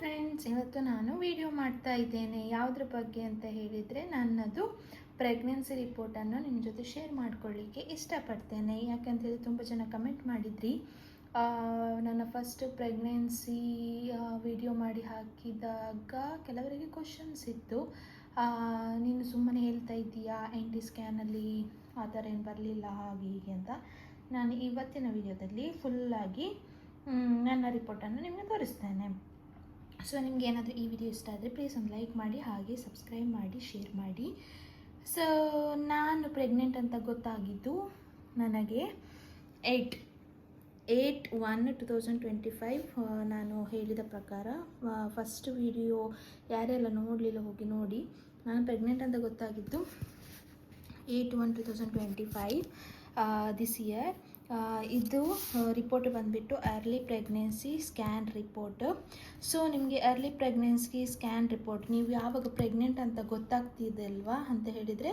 Friends ಇವತ್ತು ನಾನು video ಮಾಡ್ತಾ ಇದ್ದೇನೆ. ಯಾವುದ್ರ ಬಗ್ಗೆ ಅಂತ ಹೇಳಿದರೆ ನನ್ನದು ಪ್ರೆಗ್ನೆನ್ಸಿ ರಿಪೋರ್ಟನ್ನು ನಿಮ್ಮ ಜೊತೆ ಶೇರ್ ಮಾಡ್ಕೊಳ್ಳಿಕ್ಕೆ ಇಷ್ಟಪಡ್ತೇನೆ. ಯಾಕಂತೇಳಿ ತುಂಬ ಜನ ಕಮೆಂಟ್ ಮಾಡಿದ್ರಿ. ನನ್ನ ಫಸ್ಟ್ ಪ್ರೆಗ್ನೆನ್ಸಿ ವಿಡಿಯೋ ಮಾಡಿ ಹಾಕಿದಾಗ ಕೆಲವರಿಗೆ ಕ್ವಶನ್ಸ್ ಇತ್ತು. ನೀನು ಸುಮ್ಮನೆ ಹೇಳ್ತಾ ಇದ್ದೀಯಾ? ಎನ್ ಟಿ ಸ್ಕ್ಯಾನಲ್ಲಿ ಆ ಥರ ಏನು ಬರಲಿಲ್ಲ, ಹಾಗೆ ಹೀಗೆ ಅಂತ. ನಾನು ಇವತ್ತಿನ ವಿಡಿಯೋದಲ್ಲಿ ಫುಲ್ಲಾಗಿ ನನ್ನ ರಿಪೋರ್ಟನ್ನು ನಿಮಗೆ ತೋರಿಸ್ತೇನೆ. ಸೊ ನಿಮ್ಗೆ ಏನಾದರೂ ಈ ವಿಡಿಯೋ ಇಷ್ಟ ಆದರೆ ಪ್ಲೀಸ್ ಒಂದು ಲೈಕ್ ಮಾಡಿ, ಹಾಗೆ ಸಬ್ಸ್ಕ್ರೈಬ್ ಮಾಡಿ ಶೇರ್ ಮಾಡಿ. ಸೊ ನಾನು ಪ್ರೆಗ್ನೆಂಟ್ ಅಂತ ಗೊತ್ತಾಗಿದ್ದು ನನಗೆ eight eight one two thousand twenty five ನಾನು ಹೇಳಿದ ಪ್ರಕಾರ ಫಸ್ಟ್ ವಿಡಿಯೋ ಯಾರೆಲ್ಲ ನೋಡಲಿಲ್ಲ ಹೋಗಿ ನೋಡಿ. ನಾನು ಪ್ರೆಗ್ನೆಂಟ್ ಅಂತ ಗೊತ್ತಾಗಿದ್ದು eight one two thousand twenty five this year ಇದು ರಿಪೋರ್ಟ್ ಬಂದುಬಿಟ್ಟು early pregnancy scan report so ನಿಮಗೆ ಅರ್ಲಿ ಪ್ರೆಗ್ನೆನ್ಸಿ ಸ್ಕ್ಯಾನ್ ರಿಪೋರ್ಟ್ ನೀವು ಯಾವಾಗ ಪ್ರೆಗ್ನೆಂಟ್ ಅಂತ ಗೊತ್ತಾಗ್ತಿದೆಲ್ವಾ ಅಂತ ಹೇಳಿದರೆ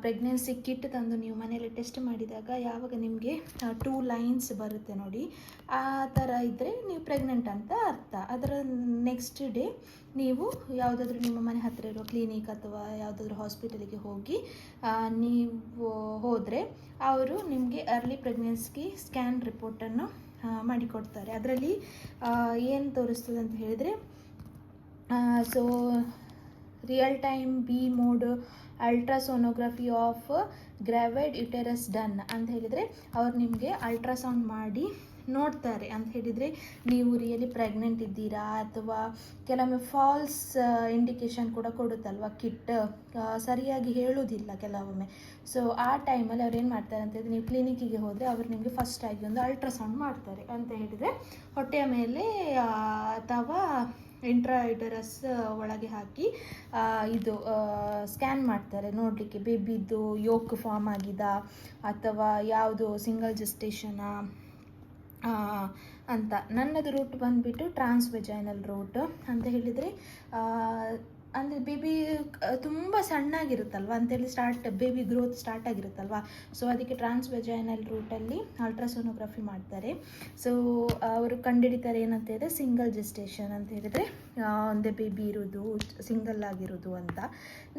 ಪ್ರೆಗ್ನೆನ್ಸಿ ಕಿಟ್ ತಂದು ನೀವು ಮನೆಯಲ್ಲಿ ಟೆಸ್ಟ್ ಮಾಡಿದಾಗ ಯಾವಾಗ ನಿಮಗೆ ಟೂ ಲೈನ್ಸ್ ಬರುತ್ತೆ ನೋಡಿ. ಆ ಥರ ಇದ್ದರೆ ನೀವು ಪ್ರೆಗ್ನೆಂಟ್ ಅಂತ ಅರ್ಥ. ಅದರ ನೆಕ್ಸ್ಟ್ ಡೇ ನೀವು ಯಾವುದಾದ್ರೂ ನಿಮ್ಮ ಮನೆ ಹತ್ತಿರ ಇರೋ ಕ್ಲಿನಿಕ್ ಅಥವಾ ಯಾವುದಾದ್ರೂ ಹಾಸ್ಪಿಟಲಿಗೆ ಹೋಗಿ ನೀವು ಹೋದರೆ ಅವರು ನಿಮಗೆ ಅರ್ಲಿ ಪ್ರೆಗ್ನೆನ್ಸಿಗೆ ಸ್ಕ್ಯಾನ್ ರಿಪೋರ್ಟನ್ನು ಮಾಡಿಕೊಡ್ತಾರೆ. ಅದರಲ್ಲಿ ಏನು ತೋರಿಸ್ತದೆ ಅಂತ ಹೇಳಿದರೆ so real time B mode ultrasonography of gravid uterus done ಅಂತ ಹೇಳಿದರೆ, ಅವ್ರು ನಿಮಗೆ ಅಲ್ಟ್ರಾಸೌಂಡ್ ಮಾಡಿ ನೋಡ್ತಾರೆ ಅಂತ ಹೇಳಿದರೆ ನೀವು ರಿಯಲಿ ಪ್ರೆಗ್ನೆಂಟ್ ಇದ್ದೀರಾ ಅಥವಾ ಕೆಲವೊಮ್ಮೆ ಫಾಲ್ಸ್ ಇಂಡಿಕೇಶನ್ ಕೂಡ ಕೊಡುತ್ತಲ್ವ ಕಿಟ್? ಸರಿಯಾಗಿ ಹೇಳುವುದಿಲ್ಲ ಕೆಲವೊಮ್ಮೆ. ಸೊ ಆ ಟೈಮಲ್ಲಿ ಅವ್ರು ಏನು ಮಾಡ್ತಾರೆ ಅಂತ ಹೇಳಿದ್ರೆ ನೀವು ಕ್ಲಿನಿಕ್ಕಿಗೆ ಹೋದರೆ ಅವರು ನಿಮಗೆ ಫಸ್ಟ್ ಆಗಿ ಒಂದು ಅಲ್ಟ್ರಾಸೌಂಡ್ ಮಾಡ್ತಾರೆ ಅಂತ ಹೇಳಿದರೆ ಹೊಟ್ಟೆಯ ಮೇಲೆ ಅಥವಾ ಇಂಟ್ರಾಯಿಟರಸ್ ಒಳಗೆ ಹಾಕಿ ಇದು ಸ್ಕ್ಯಾನ್ ಮಾಡ್ತಾರೆ. ನೋಡಲಿಕ್ಕೆ ಬೇಬಿದ್ದು ಯೋಕ್ ಫಾರ್ಮ್ ಆಗಿದಾ ಅಥವಾ ಯಾವುದು ಸಿಂಗಲ್ ಜೆಸ್ಟೇಷನಾ ಅಂತ. ನನ್ನದು ರೂಟ್ ಬಂದುಬಿಟ್ಟು ಟ್ರಾನ್ಸ್ವೆಜೈನಲ್ ರೂಟ್ ಅಂತ ಹೇಳಿದರೆ ಅಂದರೆ ಬೇಬಿ ತುಂಬ ಸಣ್ಣಾಗಿರುತ್ತಲ್ವ? ಅಂತೇಳಿ ಸ್ಟಾರ್ಟ್ ಬೇಬಿ ಗ್ರೋತ್ ಸ್ಟಾರ್ಟ್ ಆಗಿರುತ್ತಲ್ವ? ಸೊ ಅದಕ್ಕೆ ಟ್ರಾನ್ಸ್ವೆಜೈನಲ್ ರೂಟಲ್ಲಿ ಅಲ್ಟ್ರಾಸೋನೋಗ್ರಫಿ ಮಾಡ್ತಾರೆ. ಸೊ ಅವರು ಕಂಡುಹಿಡಿತಾರೆ ಏನಂತ ಹೇಳಿದ್ರೆ ಸಿಂಗಲ್ ಜೆಸ್ಟೇಷನ್ ಅಂತ ಹೇಳಿದರೆ ಒಂದೇ ಬೇಬಿ ಇರೋದು ಸಿಂಗಲ್ ಆಗಿರೋದು ಅಂತ.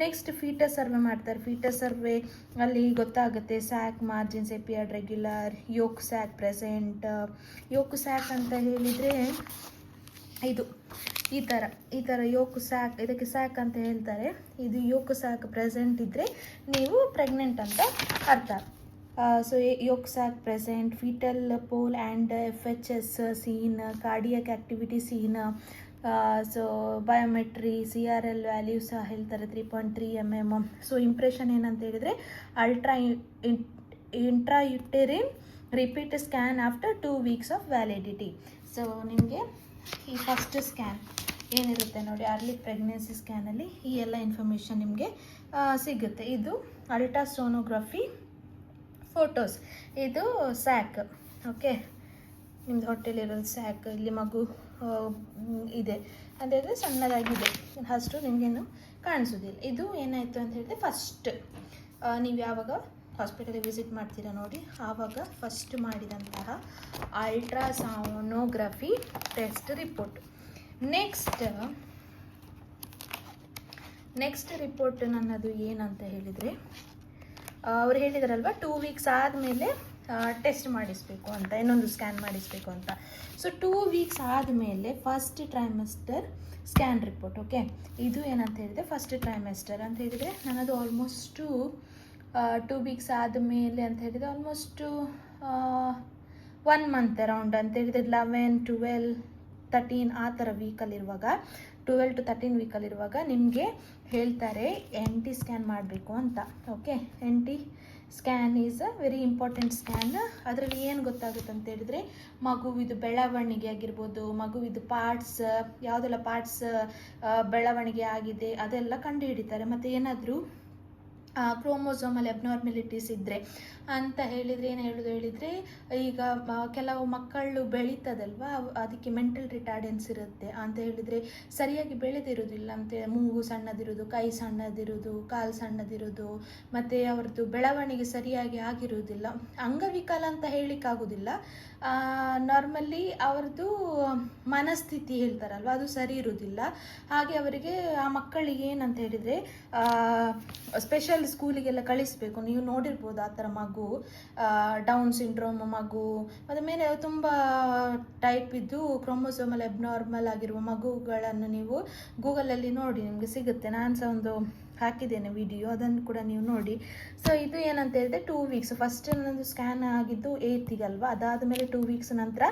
ನೆಕ್ಸ್ಟ್ ಫೀಟಸ್ ಸರ್ವೆ ಮಾಡ್ತಾರೆ. ಫೀಟಸ್ ಸರ್ವೆ ಅಲ್ಲಿ ಗೊತ್ತಾಗುತ್ತೆ sac margins appeared regular yolk sac present yolk sac ಅಂತ ಹೇಳಿದರೆ, ಇದು ಈ ಥರ ಈ ಥರ ಯೋಕು ಸ್ಯಾಕ್ ಇದಕ್ಕೆ ಸ್ಯಾಕ್ ಅಂತ ಹೇಳ್ತಾರೆ. ಇದು ಯೋಕು ಸ್ಯಾಕ್ ಪ್ರೆಸೆಂಟ್ ಇದ್ದರೆ ನೀವು ಪ್ರೆಗ್ನೆಂಟ್ ಅಂತ ಅರ್ಥ. So yolk sac present fetal pole and F H S seen cardiac activity seen so biometry C R L value ಸಹ ಹೇಳ್ತಾರೆ three point three M M so impression ಏನಂತ ಹೇಳಿದರೆ ultra intrauterine repeat scan after two weeks of validity so ನಿಮಗೆ ಈ first scan ಏನಿರುತ್ತೆ ನೋಡಿ early pregnancy ಸ್ಕ್ಯಾನಲ್ಲಿ ಈ ಎಲ್ಲ ಇನ್ಫಾರ್ಮೇಷನ್ ನಿಮಗೆ ಸಿಗುತ್ತೆ. ಇದು ಅಲ್ಟ್ರಾಸೋನೋಗ್ರಫಿ ಫೋಟೋಸ್ ಇದು ಸ್ಯಾಕ್ ಓಕೆ ನಿಮ್ಮದು ಹೊಟ್ಟೆಲಿರೋದು ಸ್ಯಾಕ್ ಇಲ್ಲಿ ಮಗು ಇದೆ. ಅಂತ ಹೇಳಿದ್ರೆ ಸಣ್ಣದಾಗಿದೆ. ಅಷ್ಟು ನಿಮಗೇನು ಕಾಣಿಸೋದಿಲ್ಲ. ಇದು ಏನಾಯಿತು ಅಂತ ಹೇಳಿದ್ರೆ ಫಸ್ಟ್ ನೀವು ಯಾವಾಗ ಹಾಸ್ಪಿಟಲಿಗೆ ವಿಸಿಟ್ ಮಾಡ್ತೀರಾ ನೋಡಿ. ಆವಾಗ ಫಸ್ಟ್ ಮಾಡಿದಂತಹ ultrasonography test report next next report ನನ್ನದು ಏನಂತ ಹೇಳಿದರೆ ಅವ್ರು ಹೇಳಿದಾರಲ್ವ ಟೂ ವೀಕ್ಸ್ ಆದಮೇಲೆ ಟೆಸ್ಟ್ ಮಾಡಿಸಬೇಕು ಅಂತ, ಇನ್ನೊಂದು ಸ್ಕ್ಯಾನ್ ಮಾಡಿಸಬೇಕು ಅಂತ. ಸೊ ಟೂ ವೀಕ್ಸ್ ಆದಮೇಲೆ first trimester scan report okay ಇದು ಏನಂತ ಹೇಳಿದರೆ ಫಸ್ಟ್ ಟ್ರೈಮೆಸ್ಟರ್ ಅಂತ ಹೇಳಿದರೆ, ನನ್ನದು ಆಲ್ಮೋಸ್ಟು ಟೂ ವೀಕ್ಸ್ ಆದಮೇಲೆ ಅಂತ ಹೇಳಿದರೆ ಆಲ್ಮೋಸ್ಟು ಒನ್ ಮಂತ್ ಅರೌಂಡ್ ಅಂತ ಹೇಳಿದರೆ ಲೆವೆನ್ ಟುವೆಲ್ ತರ್ಟೀನ್ ಆ ಥರ ವೀಕಲ್ಲಿರುವಾಗ ಟ್ವೆಲ್ ಟು ತರ್ಟೀನ್ ವೀಕಲ್ಲಿರುವಾಗ ನಿಮಗೆ ಹೇಳ್ತಾರೆ ಎನ್ ಟಿ ಸ್ಕ್ಯಾನ್ ಮಾಡಬೇಕು ಅಂತ. Okay N T scan is a very important scan ಅದರಲ್ಲಿ ಏನು ಗೊತ್ತಾಗುತ್ತೆ ಅಂತ ಹೇಳಿದರೆ ಮಗುವಿದು ಬೆಳವಣಿಗೆ ಆಗಿರ್ಬೋದು, ಮಗುವಿದು ಪಾರ್ಟ್ಸ್ ಯಾವುದೆಲ್ಲ ಪಾರ್ಟ್ಸ್ ಬೆಳವಣಿಗೆ ಆಗಿದೆ ಅದೆಲ್ಲ ಕಂಡುಹಿಡಿತಾರೆ. ಮತ್ತು ಏನಾದರೂ ಕ್ರೋಮೋಸೋಮಲ್ ಅಬ್ನಾರ್ಮಿಲಿಟೀಸ್ ಇದ್ದರೆ ಅಂತ ಹೇಳಿದರೆ ಏನು ಹೇಳೋದು ಹೇಳಿದರೆ, ಈಗ ಕೆಲವು ಮಕ್ಕಳು ಬೆಳೀತದಲ್ವಾ ಅದಕ್ಕೆ ಮೆಂಟಲ್ ರಿಟಾರ್ಡೆನ್ಸ್ ಇರುತ್ತೆ. ಅಂತ ಹೇಳಿದರೆ, ಸರಿಯಾಗಿ ಬೆಳೆದಿರೋದಿಲ್ಲ. ಅಂತ ಮೂಗು ಸಣ್ಣದಿರೋದು, ಕೈ ಸಣ್ಣದಿರೋದು, ಕಾಲು ಸಣ್ಣದಿರೋದು, ಮತ್ತು ಅವ್ರದ್ದು ಬೆಳವಣಿಗೆ ಸರಿಯಾಗಿ ಆಗಿರುವುದಿಲ್ಲ ಅಂಗವಿಕಲ ಅಂತ ಹೇಳಲಿಕ್ಕಾಗೋದಿಲ್ಲ. ನಾರ್ಮಲಿ ಅವ್ರದ್ದು ಮನಸ್ಥಿತಿ ಹೇಳ್ತಾರಲ್ವ, ಅದು ಸರಿ ಇರುವುದಿಲ್ಲ ಹಾಗೆ ಅವರಿಗೆ ಆ ಮಕ್ಕಳಿಗೆ ಏನಂತ ಹೇಳಿದರೆ ಸ್ಪೆಷಲ್ ಸ್ಕೂಲಿಗೆಲ್ಲ ಕಳಿಸ್ಬೇಕು. ನೀವು ನೋಡಿರ್ಬೋದು ಆ ಥರ ಮಗು ಡೌನ್ ಸಿಂಡ್ರೋಮ್ ಮಗು ಅದ ಮೇಲೆ ತುಂಬ ಟೈಪ್ ಇದ್ದು ಕ್ರೋಮೋಸೋಮಲ್ ಅಬ್ನಾರ್ಮಲ್ ಆಗಿರುವ ಮಗುಗಳನ್ನು ನೀವು ಗೂಗಲಲ್ಲಿ ನೋಡಿ ನಿಮಗೆ ಸಿಗುತ್ತೆ. ನಾನು ಸಹ ಒಂದು ಹಾಕಿದ್ದೇನೆ ವಿಡಿಯೋ ಅದನ್ನು ಕೂಡ ನೀವು ನೋಡಿ. ಸೊ ಇದು ಏನಂತ ಹೇಳಿದ್ರೆ ಟೂ ವೀಕ್ಸ್ ಫಸ್ಟ್ ನನ್ನದು ಸ್ಕ್ಯಾನ್ ಆಗಿದ್ದು ಏಯ್ತಿಗಲ್ವಾ ಅದಾದ ಮೇಲೆ ಟೂ ವೀಕ್ಸ್ ನಂತರ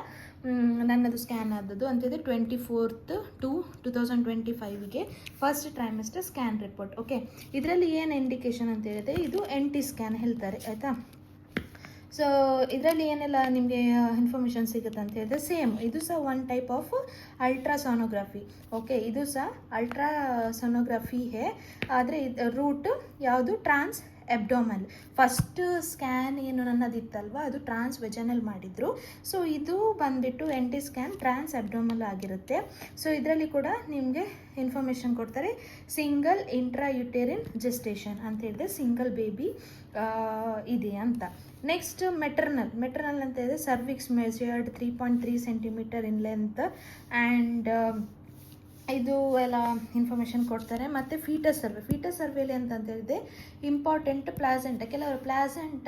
ನನ್ನದು ಸ್ಕ್ಯಾನ್ ಆದದ್ದು ಅಂತಿದೆ twenty fourth two two thousand twenty ಫೈವ್ಗೆ first trimester scan report okay ಇದರಲ್ಲಿ ಏನು ಇಂಡಿಕೇಶನ್ ಅಂತ ಹೇಳಿದ್ರೆ ಇದು ಎನ್ ಟಿ ಸ್ಕ್ಯಾನ್ ಹೇಳ್ತಾರೆ ಆಯಿತಾ? ಸೊ ಇದರಲ್ಲಿ ಏನೆಲ್ಲ ನಿಮಗೆ ಇನ್ಫಾರ್ಮೇಷನ್ ಸಿಗುತ್ತೆ ಅಂತ ಹೇಳಿದ್ರೆ ಸೇಮ್ ಇದು ಸಹ one type of ultrasonography okay ಇದು ಸಹ ಅಲ್ಟ್ರಾಸೋನೋಗ್ರಫಿ ಹೇ, ಆದರೆ ಇದು ರೂಟ್ ಯಾವುದು? ಟ್ರಾನ್ಸ್ ಎಬ್ಡೋಮಲ್ ಫಸ್ಟ್ ಸ್ಕ್ಯಾನ್ ಏನು ನನ್ನದಿತ್ತಲ್ವ? ಅದು ಟ್ರಾನ್ಸ್ ವೆಜನಲ್ ಮಾಡಿದರು. ಸೊ ಇದು ಬಂದುಬಿಟ್ಟು N T scan trans abdominal ಆಗಿರುತ್ತೆ. ಸೊ ಇದರಲ್ಲಿ ಕೂಡ ನಿಮಗೆ ಇನ್ಫಾರ್ಮೇಷನ್ ಕೊಡ್ತಾರೆ. ಸಿಂಗಲ್ ಇಂಟ್ರಾ ಯುಟೇರಿನ್ ಜೆಸ್ಟೇಷನ್ ಅಂತ ಹೇಳಿದ್ರೆ ಸಿಂಗಲ್ ಬೇಬಿ ಇದೆ ಅಂತ. ನೆಕ್ಸ್ಟ್ ಮೆಟರ್ನಲ್ ಮೆಟರ್ನಲ್ ಅಂತ ಹೇಳಿದ್ರೆ cervix measured three point three centimeter in length and ಇದು ಎಲ್ಲ ಇನ್ಫಾರ್ಮೇಷನ್ ಕೊಡ್ತಾರೆ. ಮತ್ತು ಫೀಟಸ್ ಸರ್ವೆ ಫೀಟಸ್ ಸರ್ವೇಲಿ ಅಂತ ಹೇಳಿದೆ ಇಂಪಾರ್ಟೆಂಟ್ ಪ್ಲಾಸೆಂಟ ಕೆಲವರು ಪ್ಲಾಸೆಂಟ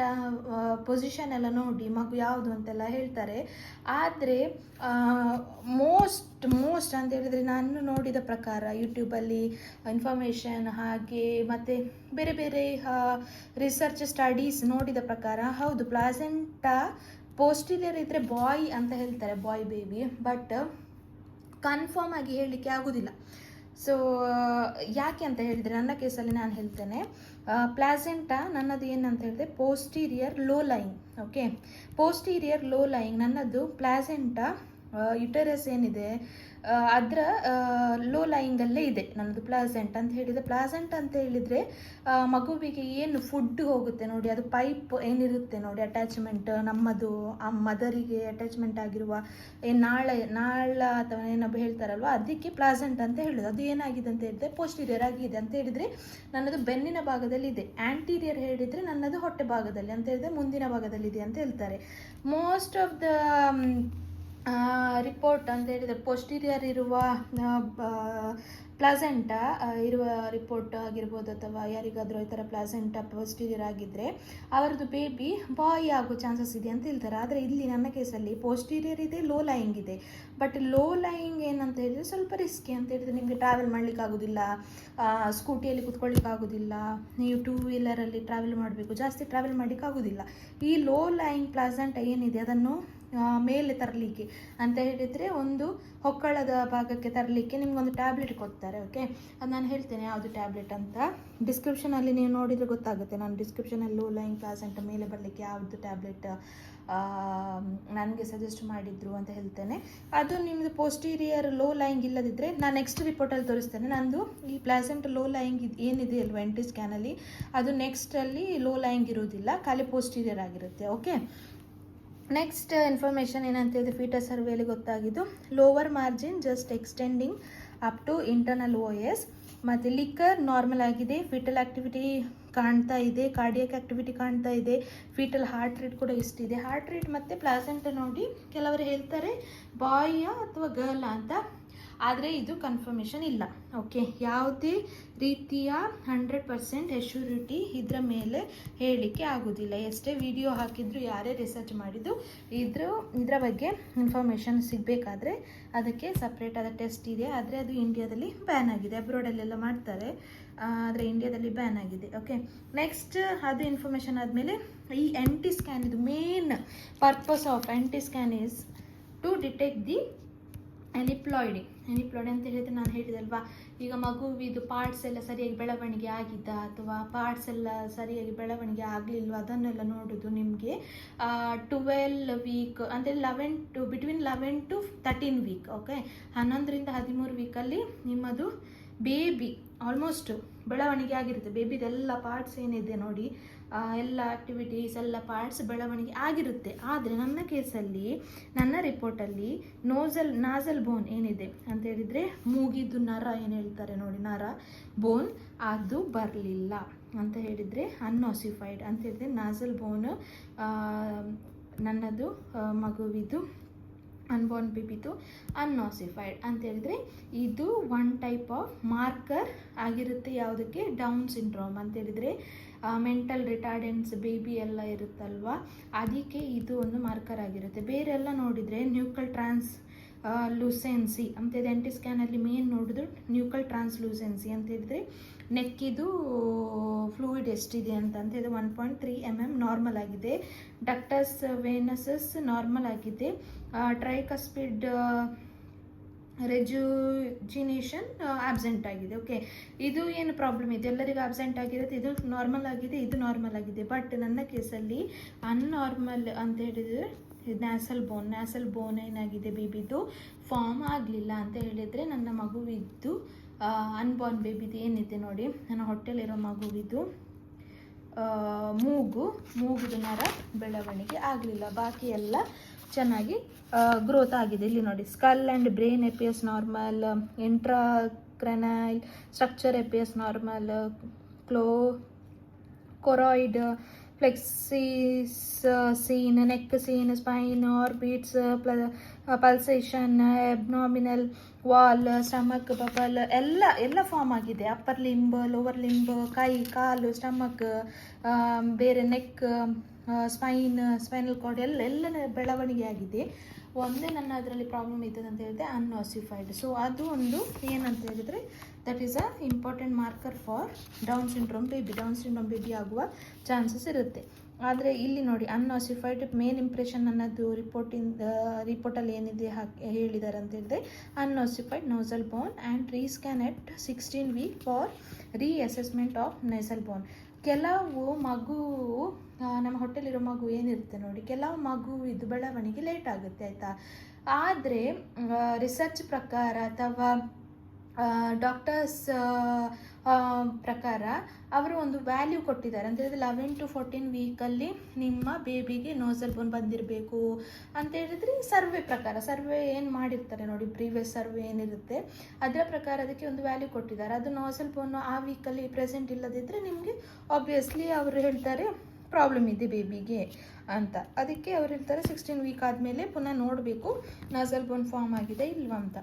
ಪೊಸಿಷನ್ ಎಲ್ಲ ನೋಡಿ, ಮಗು ಯಾವುದು ಅಂತೆಲ್ಲ ಹೇಳ್ತಾರೆ. ಆದರೆ ಮೋಸ್ಟ್ ಮೋಸ್ಟ್ ಅಂತ ಹೇಳಿದರೆ ನಾನು ನೋಡಿದ ಪ್ರಕಾರ ಯೂಟ್ಯೂಬಲ್ಲಿ ಇನ್ಫಾರ್ಮೇಷನ್ ಹಾಗೆ, ಮತ್ತು ಬೇರೆ ಬೇರೆ ರಿಸರ್ಚ್ ಸ್ಟಡೀಸ್ ನೋಡಿದ ಪ್ರಕಾರ ಹೌದು ಪ್ಲಾಸೆಂಟ ಪೋಸ್ಟಿಲಿಯರ್ ಇದ್ದರೆ ಬಾಯ್ ಅಂತ ಹೇಳ್ತಾರೆ ಬಾಯ್ ಬೇಬಿ ಬಟ್ ಕನ್ಫರ್ಮ್ ಆಗಿ ಹೇಳಲಿಕ್ಕೆ ಆಗೋದಿಲ್ಲ. ಸೊ ಯಾಕೆ ಅಂತ ಹೇಳಿದರೆ ನನ್ನ ಕೇಸಲ್ಲಿ ನಾನು ಹೇಳ್ತೇನೆ ಪ್ಲಾಸೆಂಟ ನನ್ನದು ಏನಂತ ಹೇಳಿದ್ರೆ posterior low lying okay posterior low lying ನನ್ನದು ಪ್ಲಾಸೆಂಟ ಯುಟರಸ್ ಏನಿದೆ ಅದರ ಲೋ ಲೈಂಗಲ್ಲೇ ಇದೆ. ನನ್ನದು ಪ್ಲಾಸೆಂಟ್ ಅಂತ ಹೇಳಿದರೆ ಪ್ಲಾಸೆಂಟ್ ಅಂತ ಹೇಳಿದರೆ ಮಗುವಿಗೆ ಏನು ಫುಡ್ ಹೋಗುತ್ತೆ ನೋಡಿ, ಅದು ಪೈಪ್ ಏನಿರುತ್ತೆ ನೋಡಿ ಅಟ್ಯಾಚ್ಮೆಂಟ್ ನಮ್ಮದು, ಆ ಮದರಿಗೆ ಅಟ್ಯಾಚ್ಮೆಂಟ್ ಆಗಿರುವ ಏನು ನಾಳ ನಾಳ ಅಥವಾ ಏನಪ್ಪ ಹೇಳ್ತಾರಲ್ವ, ಅದಕ್ಕೆ ಪ್ಲಾಸೆಂಟ್ ಅಂತ ಹೇಳೋದು. ಅದು ಏನಾಗಿದೆ ಅಂತ ಹೇಳಿದರೆ ಪೋಸ್ಟೀರಿಯರ್ ಆಗಿದೆ ಅಂತ ಹೇಳಿದರೆ, ನನ್ನದು ಬೆನ್ನಿನ ಭಾಗದಲ್ಲಿ ಇದೆ. ಆ್ಯಂಟೀರಿಯರ್ ಹೇಳಿದರೆ, ನನ್ನದು ಹೊಟ್ಟೆ ಭಾಗದಲ್ಲಿ, ಅಂತ ಹೇಳಿದರೆ, ಮುಂದಿನ ಭಾಗದಲ್ಲಿ ಇದೆ ಅಂತ ಹೇಳ್ತಾರೆ. ಮೋಸ್ಟ್ ಆಫ್ ದ ರಿಪೋರ್ಟ್ ಅಂತ ಹೇಳಿದರೆ. ಪೋಸ್ಟೀರಿಯರ್ ಇರುವ ಪ್ಲಾಸೆಂಟ ಇರುವ ರಿಪೋರ್ಟ್ ಆಗಿರ್ಬೋದು ಅಥವಾ ಯಾರಿಗಾದರೂ ಈ ಥರ ಪ್ಲಾಸೆಂಟ ಪೋಸ್ಟೀರಿಯರ್ ಆಗಿದ್ದರೆ ಅವರದ್ದು ಬೇಬಿ ಬಾಯ್ ಆಗೋ ಚಾನ್ಸಸ್ ಇದೆ ಅಂತ ಹೇಳ್ತಾರೆ. ಆದರೆ ಇಲ್ಲಿ ನನ್ನ ಕೇಸಲ್ಲಿ ಪೋಸ್ಟೀರಿಯರ್ ಇದೆ ಲೋ ಲೈಯಿಂಗ್ ಇದೆ. ಬಟ್ ಲೋ ಲೈಯಿಂಗ್ ಏನಂತ ಹೇಳಿದರೆ ಸ್ವಲ್ಪ ರಿಸ್ಕಿ ಅಂತ ಹೇಳಿದರೆ ನಿಮಗೆ ಟ್ರಾವೆಲ್ ಮಾಡಲಿಕ್ಕೆ ಆಗೋದಿಲ್ಲ ಸ್ಕೂಟಿಯಲ್ಲಿ ಕುತ್ಕೊಳ್ಳಿಕ್ಕೆ ಆಗೋದಿಲ್ಲ, ನೀವು ಟೂ ವೀಲರಲ್ಲಿ ಟ್ರಾವೆಲ್ ಮಾಡಬೇಕು, ಜಾಸ್ತಿ ಟ್ರಾವೆಲ್ ಮಾಡಲಿಕ್ಕೆ ಆಗೋದಿಲ್ಲ. ಈ ಲೋ ಲೈಯಿಂಗ್ ಪ್ಲಾಸೆಂಟ ಏನಿದೆ ಅದನ್ನು ಮೇಲೆ ತರಲಿಕ್ಕೆ ಅಂತ ಹೇಳಿದರೆ ಒಂದು ಹೊಕ್ಕಳದ ಭಾಗಕ್ಕೆ ತರಲಿಕ್ಕೆ ನಿಮಗೊಂದು ಟ್ಯಾಬ್ಲೆಟ್ ಕೊಡ್ತಾರೆ ಓಕೆ ಅದು ನಾನು ಹೇಳ್ತೇನೆ ಯಾವುದು ಟ್ಯಾಬ್ಲೆಟ್ ಅಂತ. ಡಿಸ್ಕ್ರಿಪ್ಷನಲ್ಲಿ ನೀವು ನೋಡಿದರೆ ಗೊತ್ತಾಗುತ್ತೆ. ನಾನು ಡಿಸ್ಕ್ರಿಪ್ಷನಲ್ಲೂ ಲೋ ಕ್ಲಾಸ್ ಅಂತ ಮೇಲೆ ಬರಲಿಕ್ಕೆ ಯಾವುದು ಟ್ಯಾಬ್ಲೆಟ್ ನನಗೆ ಸಜೆಸ್ಟ್ ಮಾಡಿದ್ರು ಅಂತ ಹೇಳ್ತೇನೆ. ಅದು ನಿಮ್ಮದು ಪೋಸ್ಟೀರಿಯರ್ ಲೋ ಲೈಂಗ್ ಇಲ್ಲದಿದ್ದರೆ ನಾನು ನೆಕ್ಸ್ಟ್ ರಿಪೋರ್ಟಲ್ಲಿ ತೋರಿಸ್ತೇನೆ. ನಂದು ಈ ಪ್ಲಾಸೆಂಟ್ ಲೋ ಲೈಂಗ್ ಇದು ಏನಿದೆ ಅಲ್ವಾ ಎನ್ ಟಿ ಸ್ಕ್ಯಾನಲ್ಲಿ ಅದು ನೆಕ್ಸ್ಟಲ್ಲಿ ಲೋ ಲೈಂಗ್ ಇರೋದಿಲ್ಲ ಖಾಲಿ ಪೋಸ್ಟೀರಿಯರ್ ಆಗಿರುತ್ತೆ ಓಕೆ ನೆಕ್ಸ್ಟ್ ಇನ್ಫಾರ್ಮೇಷನ್ ಏನಂತ ಹೇಳಿದ್ರೆ ಫೀಟರ್ ಸರ್ವೆಯಲ್ಲಿ ಗೊತ್ತಾಗಿದ್ದು lower margin just extending up to internal O S ಮತ್ತು ಲಿಕ್ಕರ್ ನಾರ್ಮಲ್ ಆಗಿದೆ ಫೀಟಲ್ ಆಕ್ಟಿವಿಟಿ ಕಾಣ್ತಾ ಇದೆ ಕಾರ್ಡಿಯಕ್ ಆಕ್ಟಿವಿಟಿ ಕಾಣ್ತಾ ಇದೆ ಫೀಟಲ್ ಹಾರ್ಟ್ ರೇಟ್ ಕೂಡ ಇಷ್ಟಿದೆ. ಹಾರ್ಟ್ ರೇಟ್ ಮತ್ತು ಪ್ಲಾಸೆಂಟ್ ನೋಡಿ ಕೆಲವರು ಹೇಳ್ತಾರೆ ಬಾಯ ಅಥವಾ ಗರ್ಲ್ ಅಂತ. ಆದರೆ ಇದು ಕನ್ಫರ್ಮೇಷನ್ ಇಲ್ಲ. ಓಕೆ ಯಾವುದೇ ರೀತಿಯ ಹಂಡ್ರೆಡ್ ಪರ್ಸೆಂಟ್ ಎಶ್ಯೂರಿಟಿ ಇದರ ಮೇಲೆ ಹೇಳಲಿಕ್ಕೆ ಆಗೋದಿಲ್ಲ. ಎಷ್ಟೇ ವಿಡಿಯೋ ಹಾಕಿದ್ರು ಯಾರೇ ರಿಸರ್ಚ್ ಮಾಡಿದ್ದು ಇದ್ರ, ಇದರ ಬಗ್ಗೆ ಇನ್ಫಾರ್ಮೇಷನ್ ಸಿಗಬೇಕಾದ್ರೆ ಅದಕ್ಕೆ ಸಪ್ರೇಟ್ ಆದ ಟೆಸ್ಟ್ ಇದೆ. ಆದರೆ ಅದು ಇಂಡಿಯಾದಲ್ಲಿ ಬ್ಯಾನ್ ಆಗಿದೆ. ಅಬ್ರೋಡಲ್ಲೆಲ್ಲ ಮಾಡ್ತಾರೆ. ಆದರೆ ಇಂಡಿಯಾದಲ್ಲಿ ಬ್ಯಾನ್ ಆಗಿದೆ. ಓಕೆ ನೆಕ್ಸ್ಟ್ ಅದು ಇನ್ಫಾರ್ಮೇಷನ್ ಆದಮೇಲೆ ಈ ಎನ್ ಟಿ ಸ್ಕ್ಯಾನ್ ಇದು main purpose of N T scan is to detect the aneuploidy aneuploid ಅಂತ ಹೇಳಿದ್ರೆ ನಾನು ಹೇಳಿದಲ್ವಾ? ಈಗ ಮಗುವಿದು ಪಾರ್ಟ್ಸ್ ಎಲ್ಲ ಸರಿಯಾಗಿ ಬೆಳವಣಿಗೆ ಆಗಿದ್ದ ಅಥವಾ ಪಾರ್ಟ್ಸ್ ಎಲ್ಲ ಸರಿಯಾಗಿ ಬೆಳವಣಿಗೆ ಆಗಲಿಲ್ವ? ಅದನ್ನೆಲ್ಲ ನೋಡೋದು ನಿಮಗೆ. ಟ್ವೆಲ್ ವೀಕ್ ಅಂದರೆ eleven to between eleven to thirteen week okay ಹನ್ನೊಂದರಿಂದ ಹದಿಮೂರು ವೀಕಲ್ಲಿ ನಿಮ್ಮದು ಬೇಬಿ ಆಲ್ಮೋಸ್ಟ್ ಬೆಳವಣಿಗೆ ಆಗಿರುತ್ತೆ. ಬೇಬಿದೆಲ್ಲ ಪಾರ್ಟ್ಸ್ ಏನಿದೆ ನೋಡಿ. ಎಲ್ಲ ಆಕ್ಟಿವಿಟೀಸ್ ಎಲ್ಲ ಪಾರ್ಟ್ಸ್ ಬೆಳವಣಿಗೆ ಆಗಿರುತ್ತೆ. ಆದರೆ ನನ್ನ ಕೇಸಲ್ಲಿ ನನ್ನ ರಿಪೋರ್ಟಲ್ಲಿ ನೋಸಲ್ ನಾಸಲ್ ಬೋನ್ ಏನಿದೆ ಅಂತ ಹೇಳಿದರೆ ಮೂಗಿದ್ದು ನರ ಏನು ಹೇಳ್ತಾರೆ ನೋಡಿ, ನರ ಬೋನ್ ಅದು ಬರಲಿಲ್ಲ ಅಂತ ಹೇಳಿದರೆ ಅನ್ಆಸಿಫೈಡ್ ಅಂತ ಹೇಳಿದರೆ ನಾಸಲ್ ಬೋನ್ ನನ್ನದು ಮಗುವಿದು ಅನ್ಬೋರ್ನ್ ಬೇಬಿದು ಅನ್ಆಸಿಫೈಡ್ ಅಂತ ಹೇಳಿದರೆ ಇದು ಒನ್ ಟೈಪ್ ಆಫ್ ಮಾರ್ಕರ್ ಆಗಿರುತ್ತೆ ಯಾವುದಕ್ಕೆ? ಡೌನ್ ಸಿಂಡ್ರೋಮ್ ಅಂತ ಹೇಳಿದರೆ ಮೆಂಟಲ್ ರಿಟಾರ್ಡೆನ್ಸ್ ಬೇಬಿ ಎಲ್ಲ ಇರುತ್ತಲ್ವ? ಅದಕ್ಕೆ ಇದು ಒಂದು ಮಾರ್ಕರ್ ಆಗಿರುತ್ತೆ. ಬೇರೆಲ್ಲ ನೋಡಿದರೆ ನ್ಯೂಕಲ್ ಟ್ರಾನ್ಸ್ ಲೂಸೆನ್ಸಿ ಅಂತ ಇದೆ. ಎನ್ ಟಿ ಸ್ಕ್ಯಾನಲ್ಲಿ ಮೇನ್ ನೋಡಿದ್ರು ನ್ಯೂಕಲ್ ಟ್ರಾನ್ಸ್ಲೂಸೆನ್ಸಿ ಅಂತ ಹೇಳಿದ್ರೆ ನೆಕ್ಕಿದು ಫ್ಲೂಯಿಡ್ ಎಷ್ಟಿದೆ ಅಂತ ಅಂತ ಇದು. One point three M M normal ಆಗಿದೆ. ಡಕ್ಟಸ್ ವೇನಸಸ್ ನಾರ್ಮಲ್ ಆಗಿದೆ. ಟ್ರೈಕಸ್ಪಿಡ್ ರೆಜುಜಿನೇಷನ್ ಆಬ್ಸೆಂಟ್ ಆಗಿದೆ. ಓಕೆ ಇದು ಏನು ಪ್ರಾಬ್ಲಮ್ ಇದೆ ಎಲ್ಲರಿಗೂ ಆಬ್ಸೆಂಟ್ ಆಗಿರುತ್ತೆ ಇದು ನಾರ್ಮಲ್ ಆಗಿದೆ ಇದು ನಾರ್ಮಲ್ ಆಗಿದೆ. ಬಟ್ ನನ್ನ ಕೇಸಲ್ಲಿ ಅನ್ನಾರ್ಮಲ್ ಅಂತ ಹೇಳಿದರೆ ನ್ಯಾಸಲ್ ಬೋನ್ ನ್ಯಾಸಲ್ ಬೋನ್ ಏನಾಗಿದೆ ಬೇಬಿದು ಫಾರ್ಮ್ ಆಗಲಿಲ್ಲ ಅಂತ ಹೇಳಿದರೆ ನನ್ನ ಮಗುವಿದ್ದು ಅನ್ಬೋರ್ನ್ ಬೇಬಿದು ಏನಿದೆ ನೋಡಿ. ನನ್ನ ಹೊಟ್ಟೆಲಿರೋ ಮಗುವಿದು ಆ, ಮೂಗು ಮೂಗುದು ನರ ಬೆಳವಣಿಗೆ ಆಗಲಿಲ್ಲ. ಬಾಕಿ ಎಲ್ಲ ಚೆನ್ನಾಗಿ ಗ್ರೋತ್ ಆಗಿದೆ. ಇಲ್ಲಿ ನೋಡಿ skull and brain appears normal intra cranial structure appears normal ಕ್ಲೋ choroid plexus seen neck seen spine orbits ಪ್ಲ pulsation abdominal wall, stomach, bubble ಎಲ್ಲ ಎಲ್ಲ ಫಾರ್ಮ್ ಆಗಿದೆ. ಅಪ್ಪರ್ ಲಿಂಬ್ ಲೋವರ್ ಲಿಂಬ್ ಕೈ, ಕಾಲು, ಸ್ಟಮಕ್ ಬೇರೆ ನೆಕ್ ಸ್ಪೈನ್ ಸ್ಪೈನಲ್ ಕಾರ್ಡ್ ಎಲ್ಲ ಎಲ್ಲ ಬೆಳವಣಿಗೆ ಆಗಿದೆ. ಒಂದೇ ನನ್ನ ಅದರಲ್ಲಿ ಪ್ರಾಬ್ಲಮ್ ಇದ್ದದ್ದು ಅಂತ ಹೇಳಿದ್ರೆ ಅನ್ಆಸಿಫೈಡ್ ಸೊ ಅದು ಒಂದು ಏನಂತ ಹೇಳಿದರೆ that is a important marker for down syndrome baby down syndrome baby ಆಗುವ ಚಾನ್ಸಸ್ ಇರುತ್ತೆ. ಆದರೆ ಇಲ್ಲಿ ನೋಡಿ ಅನ್ಆಸಿಫೈಡ್ ಮೇನ್ ಇಂಪ್ರೆಷನ್ ಅನ್ನೋದು ರಿಪೋರ್ಟಿಂದ ರಿಪೋರ್ಟಲ್ಲಿ ಏನಿದೆ ಹಾಕಿ ಹೇಳಿದ್ದಾರೆ ಅಂತ ಹೇಳಿದ್ರೆ unossified nasal bone and rescan at sixteen week for reassessment of nasal bone ಕೆಲವು ಮಗು ನಮ್ಮ ಹೊಟ್ಟೆಲಿರೋ ಮಗು ಏನಿರುತ್ತೆ ನೋಡಿ, ಕೆಲವು ಮಗು ಇದು ಬೆಳವಣಿಗೆ ಲೇಟ್ ಆಗುತ್ತೆ ಆಯಿತಾ? ಆದರೆ ರಿಸರ್ಚ್ ಪ್ರಕಾರ ಅಥವಾ ಡಾಕ್ಟರ್ಸ್ ಪ್ರಕಾರ ಅವರು ಒಂದು ವ್ಯಾಲ್ಯೂ ಕೊಟ್ಟಿದ್ದಾರೆ. ಅಂತ ಹೇಳಿದ್ರೆ ಲೆವೆನ್ ಟು ಫೋರ್ಟೀನ್ ವೀಕಲ್ಲಿ ನಿಮ್ಮ ಬೇಬಿಗೆ ನೋಸಲ್ ಬೋನ್ ಬಂದಿರಬೇಕು ಅಂತ ಹೇಳಿದ್ರೆ ಸರ್ವೆ ಪ್ರಕಾರ ಸರ್ವೆ ಏನು ಮಾಡಿರ್ತಾರೆ ನೋಡಿ ಪ್ರೀವಿಯಸ್ ಸರ್ವೆ ಏನಿರುತ್ತೆ, ಅದರ ಪ್ರಕಾರ ಅದಕ್ಕೆ ಒಂದು ವ್ಯಾಲ್ಯೂ ಕೊಟ್ಟಿದ್ದಾರೆ. ಅದು ನೋಸಲ್ ಬೋನ್ ಆ ವೀಕಲ್ಲಿ ಪ್ರೆಸೆಂಟ್ ಇಲ್ಲದಿದ್ದರೆ ನಿಮಗೆ ಆಬ್ವಿಯಸ್ಲಿ ಅವರು ಹೇಳ್ತಾರೆ ಪ್ರಾಬ್ಲಮ್ ಇದೆ ಬೇಬಿಗೆ ಅಂತ. ಅದಕ್ಕೆ ಅವ್ರು ಹೇಳ್ತಾರೆ ಸಿಕ್ಸ್ಟೀನ್ ವೀಕ್ ಆದಮೇಲೆ ಪುನಃ ನೋಡಬೇಕು ನಾಸಲ್ ಬೋನ್ ಫಾರ್ಮ್ ಆಗಿದೆ ಇಲ್ವಾ ಅಂತ.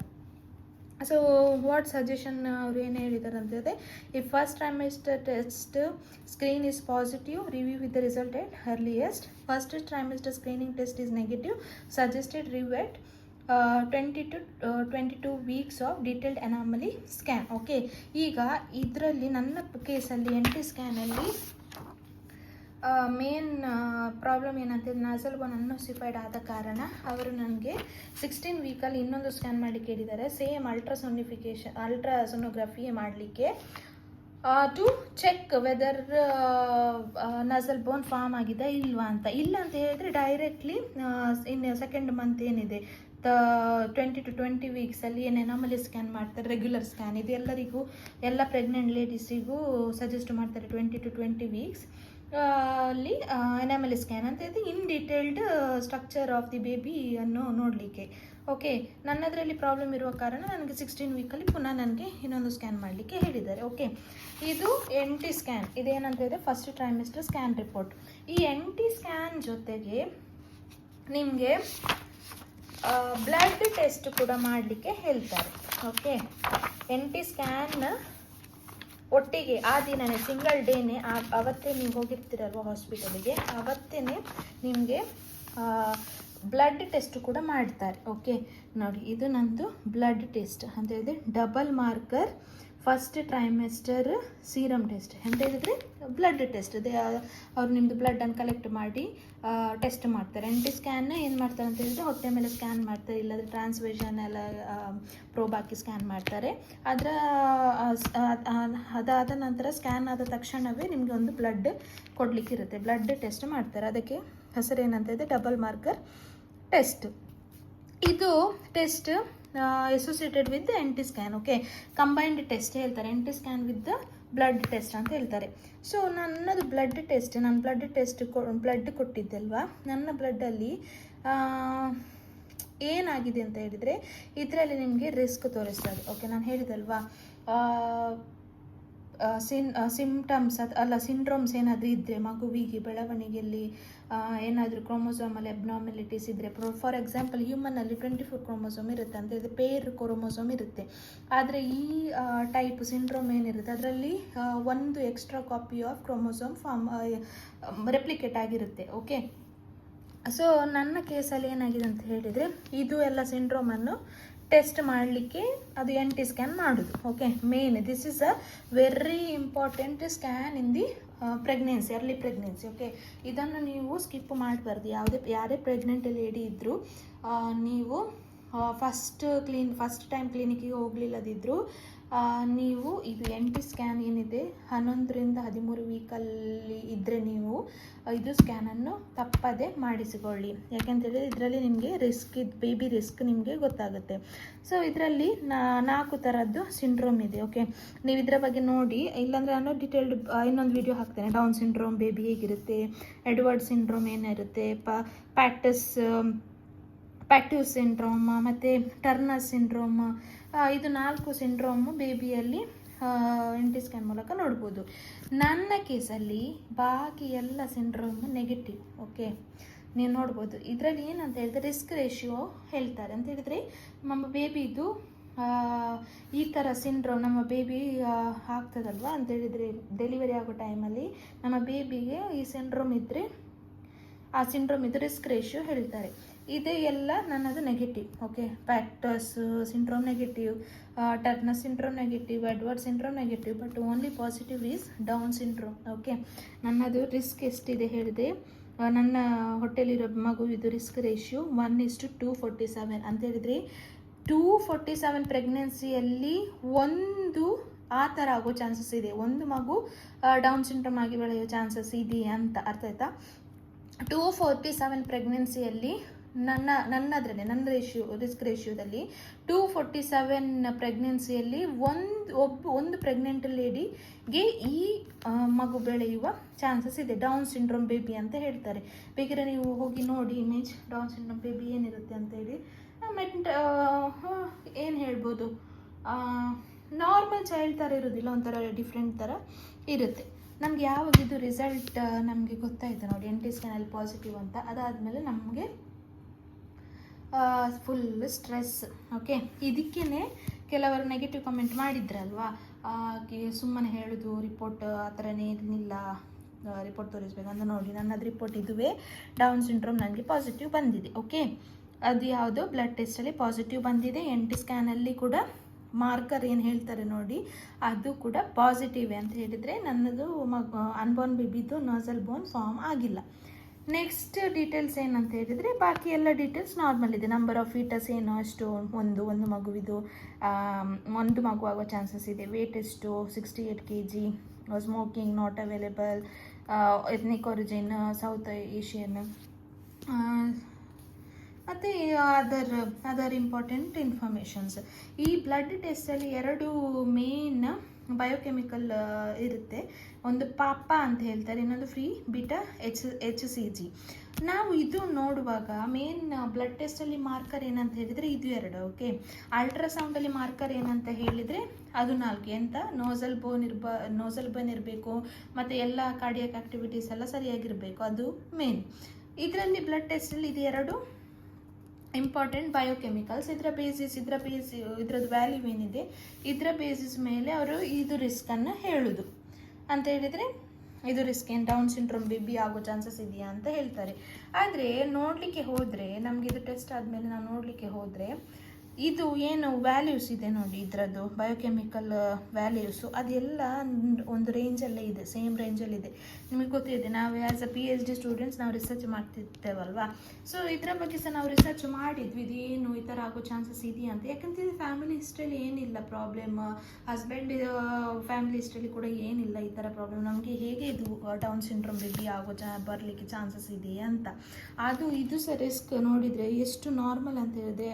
ಸೊ ವಾಟ್ ಸಜೆಷನ್ ಅವ್ರು ಏನು ಹೇಳಿದ್ದಾರೆ ಅಂತ ಹೇಳಿದ್ರೆ ಈ first trimester test screen is positive review with the result at earliest first trimester screening test is negative suggested review at twenty two twenty two weeks of detailed anomaly scan okay ಈಗ ಇದರಲ್ಲಿ, ನನ್ನ ಕೇಸಲ್ಲಿ N T ಸ್ಕ್ಯಾನಲ್ಲಿ main problem ಏನಂತ nasal bone unossified ಆದ ಕಾರಣ ಅವರು ನನಗೆ ಸಿಕ್ಸ್ಟೀನ್ ವೀಕಲ್ಲಿ ಇನ್ನೊಂದು ಸ್ಕ್ಯಾನ್ ಮಾಡಿ ಕೇಳಿದ್ದಾರೆ. ಸೇಮ್ ಅಲ್ಟ್ರಾಸೋನಿಫಿಕೇಶನ್ ಅಲ್ಟ್ರಾಸೋನೋಗ್ರಫಿ ಮಾಡಲಿಕ್ಕೆ. To check whether nasal bone form ಆಗಿದೆ ಇಲ್ವಾ ಅಂತ. ಇಲ್ಲ ಅಂತ ಹೇಳಿದ್ರೆ ಡೈರೆಕ್ಟ್ಲಿ ಇನ್ನು ಸೆಕೆಂಡ್ ಮಂತ್ ಏನಿದೆ ಟ್ವೆಂಟಿ ಟು ಟ್ವೆಂಟಿ ವೀಕ್ಸಲ್ಲಿ ಏನು ಎನಾಮಲಿ ಸ್ಕ್ಯಾನ್ ಮಾಡ್ತಾರೆ ರೆಗ್ಯುಲರ್ ಸ್ಕ್ಯಾನ್ ಇದು ಎಲ್ಲರಿಗೂ ಎಲ್ಲ ಪ್ರೆಗ್ನೆಂಟ್ ಲೇಡೀಸಿಗೂ ಸಜೆಸ್ಟ್ ಮಾಡ್ತಾರೆ ಟ್ವೆಂಟಿ ಟು ಟ್ವೆಂಟಿ ವೀಕ್ಸ್ ಅಲ್ಲಿ ಎನಾಮಲಿ ಸ್ಕ್ಯಾನ್ ಅಂತ ಇದೆ. In detailed structure of the baby ಅನ್ನು ನೋಡಲಿಕ್ಕೆ. ಓಕೆ ನನ್ನದರಲ್ಲಿ ಪ್ರಾಬ್ಲಮ್ ಇರುವ ಕಾರಣ ನನಗೆ ಸಿಕ್ಸ್ಟೀನ್ ವೀಕಲ್ಲಿ ಪುನಃ ನನಗೆ ಇನ್ನೊಂದು ಸ್ಕ್ಯಾನ್ ಮಾಡಲಿಕ್ಕೆ ಹೇಳಿದ್ದಾರೆ. ಓಕೆ ಇದು ಎನ್ ಟಿ ಸ್ಕ್ಯಾನ್ ಇದೇನಂತ ಇದೆ? ಫಸ್ಟ್ ಟ್ರೈಮಿಸ್ಟರ್ ಸ್ಕ್ಯಾನ್ ರಿಪೋರ್ಟ್ ಈ ಎನ್ ಟಿ ಸ್ಕ್ಯಾನ್ ಜೊತೆಗೆ ನಿಮಗೆ ಬ್ಲಡ್ ಟೆಸ್ಟ್ ಕೂಡ ಮಾಡಲಿಕ್ಕೆ ಹೇಳ್ತಾರೆ. ಓಕೆ ಎನ್ ಟಿ ಸ್ಕ್ಯಾನ್ ಒಟ್ಟಿಗೆ ಆ ದಿನನೇ ಸಿಂಗಲ್ ಡೇನೇ ಅವತ್ತೇ ನೀವು ಹೋಗಿರ್ತೀರಲ್ವ ಹಾಸ್ಪಿಟಲಿಗೆ ಅವತ್ತೇ ನಿಮಗೆ ಬ್ಲಡ್ ಟೆಸ್ಟ್ ಕೂಡ ಮಾಡ್ತಾರೆ ಓಕೆ ನೋಡಿ, ಇದು ನಂದು ಬ್ಲಡ್ ಟೆಸ್ಟ್ ಅಂತ ಹೇಳಿದ್ರೆ double marker first trimester serum test ಅಂತ ಹೇಳಿದ್ರೆ ಬ್ಲಡ್ ಟೆಸ್ಟ್ ದೇ, ಅವ್ರು ನಿಮ್ಮದು ಬ್ಲಡ್ಡನ್ನು ಕಲೆಕ್ಟ್ ಮಾಡಿ ಟೆಸ್ಟ್ ಮಾಡ್ತಾರೆ. ಎಂಟಿ ಸ್ಕ್ಯಾನ್ ಏನು ಮಾಡ್ತಾರೆ ಅಂತ ಹೇಳಿದ್ರೆ ಹೊಟ್ಟೆ ಮೇಲೆ ಸ್ಕ್ಯಾನ್ ಮಾಡ್ತಾರೆ. ಇಲ್ಲಾಂದರೆ ಟ್ರಾನ್ಸ್ವೇಷನ್ ಎಲ್ಲ ಪ್ರೋಬ್ ಹಾಕಿ ಸ್ಕ್ಯಾನ್ ಮಾಡ್ತಾರೆ. ಅದರ ಅದಾದ ನಂತರ ಸ್ಕ್ಯಾನ್ ಆದ ತಕ್ಷಣವೇ ನಿಮಗೆ ಒಂದು ಬ್ಲಡ್ ಕೊಡಲಿಕ್ಕಿರುತ್ತೆ ಬ್ಲಡ್ ಟೆಸ್ಟ್ ಮಾಡ್ತಾರೆ. ಅದಕ್ಕೆ ಹೆಸರು ಏನಂತ ಇದೆ ಡಬಲ್ ಮಾರ್ಕರ್ ಟೆಸ್ಟ್ ಇದು test associated with N T scan okay combined test ಹೇಳ್ತಾರೆ N T scan with blood test ಅಂತ ಹೇಳ್ತಾರೆ. ಸೊ ನನ್ನದು ಬ್ಲಡ್ ಟೆಸ್ಟ್ ನಾನು ಬ್ಲಡ್ ಟೆಸ್ಟ್ ಬ್ಲಡ್ ಕೊಟ್ಟಿದ್ದಲ್ವಾ? ನನ್ನ ಬ್ಲಡ್ಡಲ್ಲಿ ಏನಾಗಿದೆ ಅಂತ ಹೇಳಿದರೆ, ಇದರಲ್ಲಿ ನಿಮಗೆ ರಿಸ್ಕ್ ತೋರಿಸ್ತದೆ ಓಕೆ ನಾನು ಹೇಳಿದಲ್ವಾ? ಸಿನ್ ಸಿಮ್ಟಮ್ಸ್ ಅದು, ಅಲ್ಲ ಸಿಂಡ್ರೋಮ್ಸ್ ಏನಾದರೂ ಇದ್ದರೆ ಮಗುವಿಗೆ ಬೆಳವಣಿಗೆಯಲ್ಲಿ ಏನಾದರೂ ಕ್ರೋಮೋಸೋಮಲ್ಲಿ ಅಬ್ನಾರ್ಮಲಿಟೀಸ್ ಇದ್ದರೆ ಪ್ರೊ ಫಾರ್ ಎಕ್ಸಾಂಪಲ್ ಹ್ಯೂಮನಲ್ಲಿ ಟ್ವೆಂಟಿ ಫೋರ್ ಕ್ರೋಮೋಸೋಮ್ ಇರುತ್ತೆ ಅಂತ ಇದು ಪೇರ್ ಕ್ರೋಮೋಸೋಮ್ ಇರುತ್ತೆ. ಆದರೆ ಈ ಟೈಪ್ ಸಿಂಡ್ರೋಮ್ ಏನಿರುತ್ತೆ, ಅದರಲ್ಲಿ ಒಂದು extra copy of chromosome form replicate ಆಗಿರುತ್ತೆ ಓಕೆ ಸೊ ನನ್ನ ಕೇಸಲ್ಲಿ ಏನಾಗಿದೆ ಅಂತ ಹೇಳಿದರೆ, ಇದು ಎಲ್ಲ ಸಿಂಡ್ರೋಮನ್ನು ಟೆಸ್ಟ್ ಮಾಡಲಿಕ್ಕೆ ಅದು ಎನ್ ಟಿ ಸ್ಕ್ಯಾನ್ ಮಾಡೋದು okay main this is a very important scan in the pregnancy early pregnancy okay ಇದನ್ನು ನೀವು ಸ್ಕಿಪ್ ಮಾಡಬಾರ್ದು. ಯಾವುದೇ, ಯಾರೇ ಪ್ರೆಗ್ನೆಂಟ್ ಲೇಡಿ ಇದ್ದರೂ ನೀವು ಫಸ್ಟ್ ಕ್ಲೀನ್ ಫಸ್ಟ್ ಟೈಮ್ ಕ್ಲಿನಿಕ್ಕಿಗೆ ಹೋಗಲಿಲ್ಲದಿದ್ದರೂ ನೀವು ಇದು ಎನ್ ಟಿ ಸ್ಕ್ಯಾನ್ ಏನಿದೆ? ಹನ್ನೊಂದರಿಂದ ಹದಿಮೂರು ವೀಕಲ್ಲಿ ಇದ್ದರೆ ನೀವು ಇದು ಸ್ಕ್ಯಾನನ್ನು ತಪ್ಪದೆ ಮಾಡಿಸಿಕೊಳ್ಳಿ. ಯಾಕೆಂಥೇಳಿದ್ರೆ ಇದರಲ್ಲಿ ನಿಮಗೆ ರಿಸ್ಕ್ ಇದು ಬೇಬಿ ರಿಸ್ಕ್ ನಿಮಗೆ ಗೊತ್ತಾಗುತ್ತೆ. ಸೊ ಇದರಲ್ಲಿ ನಾಲ್ಕು ಥರದ್ದು ಸಿಂಡ್ರೋಮ್ ಇದೆ ಓಕೆ ನೀವು ಇದರ ಬಗ್ಗೆ ನೋಡಿ, ಇಲ್ಲಾಂದರೆ ನಾನು ಡಿಟೇಲ್ಡ್ ಇನ್ನೊಂದು ವಿಡಿಯೋ ಹಾಕ್ತೇನೆ. ಡೌನ್ ಸಿಂಡ್ರೋಮ್ ಬೇಬಿ ಹೇಗಿರುತ್ತೆ? ಎಡ್ವರ್ಡ್ ಸಿಂಡ್ರೋಮ್ ಏನಿರುತ್ತೆ? ಪ ಪ್ಯಾಕ್ಟಸ್ ಸಿಂಡ್ರೋಮ ಮತ್ತು ಟರ್ನರ್ ಸಿಂಡ್ರೋಮ್ ಇದು ನಾಲ್ಕು ಸಿಂಡ್ರೋಮು ಬೇಬಿಯಲ್ಲಿ ಎನ್ ಟಿ ಸ್ಕ್ಯಾನ್ ಮೂಲಕ ನೋಡ್ಬೋದು. ನನ್ನ ಕೇಸಲ್ಲಿ ಬಾಕಿ ಎಲ್ಲ ಸಿಂಡ್ರೋಮ್ ನೆಗೆಟಿವ್ ಓಕೆ ನೀವು ನೋಡ್ಬೋದು. ಇದರಲ್ಲಿ ಏನಂತ ಹೇಳಿದ್ರೆ ರಿಸ್ಕ್ ರೇಷಿಯೋ ಹೇಳ್ತಾರೆ. ಅಂತ ಹೇಳಿದರೆ ನಮ್ಮ ಬೇಬಿದು ಈ ಥರ ಸಿಂಡ್ರೋಮ್ ನಮ್ಮ ಬೇಬಿ ಆಗ್ತದಲ್ವ? ಅಂತ ಹೇಳಿದರೆ ಡೆಲಿವರಿ ಆಗೋ ಟೈಮಲ್ಲಿ ನಮ್ಮ ಬೇಬಿಗೆ ಈ ಸಿಂಡ್ರೋಮ್ ಇದ್ದರೆ ಆ ಸಿಂಡ್ರೋಮ್ ಇದು ರಿಸ್ಕ್ ರೇಷಿಯೋ ಹೇಳ್ತಾರೆ. ಇದು ಎಲ್ಲ ನನ್ನದು negative okay Patau's syndrome negative Turner's syndrome negative Edward syndrome negative but only positive is down syndrome okay ನನ್ನದು ರಿಸ್ಕ್ ಎಷ್ಟಿದೆ ಹೇಳಿದೆ? ನನ್ನ ಹೊಟ್ಟೆಲಿರೋ ಇದು risk ratio one is to two forty seven ಅಂತ ಹೇಳಿದ್ರಿ ಟೂ ಫೋರ್ಟಿ ಸೆವೆನ್ ಪ್ರೆಗ್ನೆನ್ಸಿಯಲ್ಲಿ ಒಂದು ಆ ಥರ ಆಗೋ ಚಾನ್ಸಸ್ ಇದೆ. ಒಂದು ಮಗು ಡೌನ್ ಸಿಂಡ್ರೋಮ್ ಆಗಿ ಬೆಳೆಯೋ ಚಾನ್ಸಸ್ ಇದೆ ಅಂತ ಅರ್ಥ ಆಯ್ತಾ? ಟೂ ಫೋರ್ಟಿ ಸೆವೆನ್ ಪ್ರೆಗ್ನೆನ್ಸಿಯಲ್ಲಿ ನನ್ನ ನನ್ನದ್ರೇ ನನ್ನ ರೇಷಿಯೋ ರಿಸ್ಕ್ ರೇಷಿಯೋದಲ್ಲಿ ಟೂ ಫೋರ್ಟಿ ಸೆವೆನ್ ಪ್ರೆಗ್ನೆನ್ಸಿಯಲ್ಲಿ ಒಂದು ಒಬ್ಬ ಒಂದು ಪ್ರೆಗ್ನೆಂಟ್ ಲೇಡಿಗೆ ಈ ಮಗು ಬೆಳೆಯುವ ಚಾನ್ಸಸ್ ಇದೆ. ಡೌನ್ ಸಿಂಡ್ರೋಮ್ ಬೇಬಿ ಅಂತ ಹೇಳ್ತಾರೆ. ಬೇಕಾದ್ರೆ ನೀವು ಹೋಗಿ ನೋಡಿ ಇಮೇಜ್ ಡೌನ್ ಸಿಂಡ್ರೋಮ್ ಬೇಬಿ ಏನಿರುತ್ತೆ ಅಂತ ಹೇಳಿ. ಮೆಂಟ್ ಏನು ಹೇಳ್ಬೋದು? ನಾರ್ಮಲ್ ಚೈಲ್ಡ್ ಥರ ಇರೋದಿಲ್ಲ, ಒಂಥರ ಡಿಫ್ರೆಂಟ್ ಥರ ಇರುತ್ತೆ. ನಮ್ಗೆ ಯಾವಾಗ ಇದು ರಿಸಲ್ಟ್ ನಮಗೆ ಗೊತ್ತಾಯಿತು ನೋಡಿ. ಎನ್ ಟಿ ಸ್ಕ್ಯಾನಲ್ಲಿ ಪಾಸಿಟಿವ್ ಅಂತ. ಅದಾದಮೇಲೆ ನಮಗೆ ಫುಲ್ ಸ್ಟ್ರೆಸ್ ಓಕೆ ಇದಕ್ಕೇ ಕೆಲವರು ನೆಗೆಟಿವ್ ಕಮೆಂಟ್ ಮಾಡಿದ್ರಲ್ವಾ? ಸುಮ್ಮನೆ ಹೇಳೋದು ರಿಪೋರ್ಟ್ ಆ ಥರನೇ ಏನಿಲ್ಲ ರಿಪೋರ್ಟ್ ತೋರಿಸ್ಬೇಕಂತ ನೋಡಿ. ನನ್ನದು ರಿಪೋರ್ಟ್ ಇದುವೇ. ಡೌನ್ ಸಿಂಡ್ರೋಮ್ ನನಗೆ ಪಾಸಿಟಿವ್ ಬಂದಿದೆ. ಓಕೆ ಅದು ಯಾವುದು? ಬ್ಲಡ್ ಟೆಸ್ಟಲ್ಲಿ ಪಾಸಿಟಿವ್ ಬಂದಿದೆ. ಎನ್ ಟಿ ಸ್ಕ್ಯಾನಲ್ಲಿ ಕೂಡ ಮಾರ್ಕರ್ ಏನು ಹೇಳ್ತಾರೆ ನೋಡಿ, ಅದು ಕೂಡ ಪಾಸಿಟಿವ್ ಅಂತ ಹೇಳಿದರೆ ನನ್ನದು ಮಗ ಅನ್ಬೋರ್ನ್ ಬೇಬಿದು ನಾಸಲ್ ಬೋನ್ ಫಾರ್ಮ್ ಆಗಿಲ್ಲ. ನೆಕ್ಸ್ಟ್ ಡೀಟೇಲ್ಸ್ ಏನಂತ ಹೇಳಿದರೆ, ಬಾಕಿ ಎಲ್ಲ ಡೀಟೇಲ್ಸ್ ನಾರ್ಮಲ್ ಇದೆ. ನಂಬರ್ ಆಫ್ ಫೀಟಸ್ ಏನು, ಅಷ್ಟು, ಒಂದು ಒಂದು ಮಗುವಿದು ಒಂದು ಮಗು ಆಗುವ ಚಾನ್ಸಸ್ ಇದೆ. ವೇಟ್ ಎಷ್ಟು sixty eight K G smoking not available ethnic origin South Asian ಮತ್ತು ಅದರ್ ಅದರ್ ಇಂಪಾರ್ಟೆಂಟ್ ಇನ್ಫಾರ್ಮೇಷನ್ಸ್ ಈ ಬ್ಲಡ್ ಟೆಸ್ಟಲ್ಲಿ ಎರಡು ಮೇನ್ ಬಯೋಕೆಮಿಕಲ್ ಇರುತ್ತೆ. ಒಂದು ಪಾಪ ಅಂತ ಹೇಳ್ತಾರೆ, ಇನ್ನೊಂದು free beta H H C G ನಾವು ಇದು ನೋಡುವಾಗ ಮೇನ್ ಬ್ಲಡ್ ಟೆಸ್ಟಲ್ಲಿ ಮಾರ್ಕರ್ ಏನಂತ ಹೇಳಿದರೆ ಇದು ಎರಡು ಓಕೆ ಅಲ್ಟ್ರಾಸೌಂಡಲ್ಲಿ ಮಾರ್ಕರ್ ಏನಂತ ಹೇಳಿದರೆ ಅದು ನಾಲ್ಕು, ಎಂತ? ನೋಸಲ್ ಬೋನ್ ಇರ್ಬ ನೋಸಲ್ ಬೋನ್ ಇರಬೇಕು, ಮತ್ತು ಎಲ್ಲ ಕಾರ್ಡಿಯಕ್ ಆಕ್ಟಿವಿಟೀಸ್ ಎಲ್ಲ ಸರಿಯಾಗಿರಬೇಕು, ಅದು ಮೇನ್ ಇದರಲ್ಲಿ ಬ್ಲಡ್ ಟೆಸ್ಟಲ್ಲಿ ಇದು ಎರಡು ಇಂಪಾರ್ಟೆಂಟ್ ಬಯೋಕೆಮಿಕಲ್ಸ್ ಇದರ ಬೇಸಿಸ್ ಇದರ ಬೇಸಿ ಇದ್ರದ್ದು ವ್ಯಾಲ್ಯೂ ಏನಿದೆ? ಇದರ ಬೇಸಿಸ್ ಮೇಲೆ ಅವರು ಇದು ರಿಸ್ಕನ್ನು ಹೇಳೋದು. ಅಂತ ಹೇಳಿದರೆ, ಇದು ರಿಸ್ಕ್ ಏನು? ಡೌನ್ ಸಿಂಡ್ರೋಮ್ ಬಿ ಆಗೋ ಚಾನ್ಸಸ್ ಇದೆಯಾ ಅಂತ ಹೇಳ್ತಾರೆ. ಆದರೆ ನೋಡಲಿಕ್ಕೆ ಹೋದರೆ, ನಮಗೆ ಇದು ಟೆಸ್ಟ್ ಆದಮೇಲೆ ನಾವು ನೋಡಲಿಕ್ಕೆ ಹೋದರೆ ಇದು ಏನು ವ್ಯಾಲ್ಯೂಸ್ ಇದೆ ನೋಡಿ ಇದರದ್ದು ಬಯೋಕೆಮಿಕಲ್ ವ್ಯಾಲ್ಯೂಸು ಅದೆಲ್ಲ ಒಂದು ರೇಂಜಲ್ಲೇ ಇದೆ ಸೇಮ್ ರೇಂಜಲ್ಲಿದೆ ನಿಮಗೆ ಗೊತ್ತಿದೆ, ನಾವು as a P H D students ನಾವು ರಿಸರ್ಚ್ ಮಾಡ್ತಿರ್ತೇವಲ್ವಾ? ಸೊ ಇದರ ಬಗ್ಗೆ ಸಹ ನಾವು ರಿಸರ್ಚ್ ಮಾಡಿದ್ವಿ ಇದೇನು ಈ ಥರ ಆಗೋ ಚಾನ್ಸಸ್ ಇದೆಯಾ ಅಂತ. ಯಾಕಂತಂದರೆ ಫ್ಯಾಮಿಲಿ ಹಿಸ್ಟ್ರಿಯಲ್ಲಿ ಏನಿಲ್ಲ ಪ್ರಾಬ್ಲಮ್ ಹಸ್ಬೆಂಡ್ ಫ್ಯಾಮಿಲಿ ಹಿಸ್ಟ್ರಿಯಲ್ಲಿ ಕೂಡ ಏನಿಲ್ಲ ಈ ಥರ ಪ್ರಾಬ್ಲಮ್ ನಮಗೆ ಹೇಗೆ ಇದು ಡೌನ್ ಸಿಂಡ್ರೋಮ್ ಬೇಬಿ ಆಗೋ ಚಾ, ಬರಲಿಕ್ಕೆ ಚಾನ್ಸಸ್ ಇದೆಯಾ ಅಂತ. ಅದು, ಇದು ಸಹ ರಿಸ್ಕ್ ನೋಡಿದರೆ ಎಷ್ಟು ನಾರ್ಮಲ್ ಅಂತ ಹೇಳಿದೆ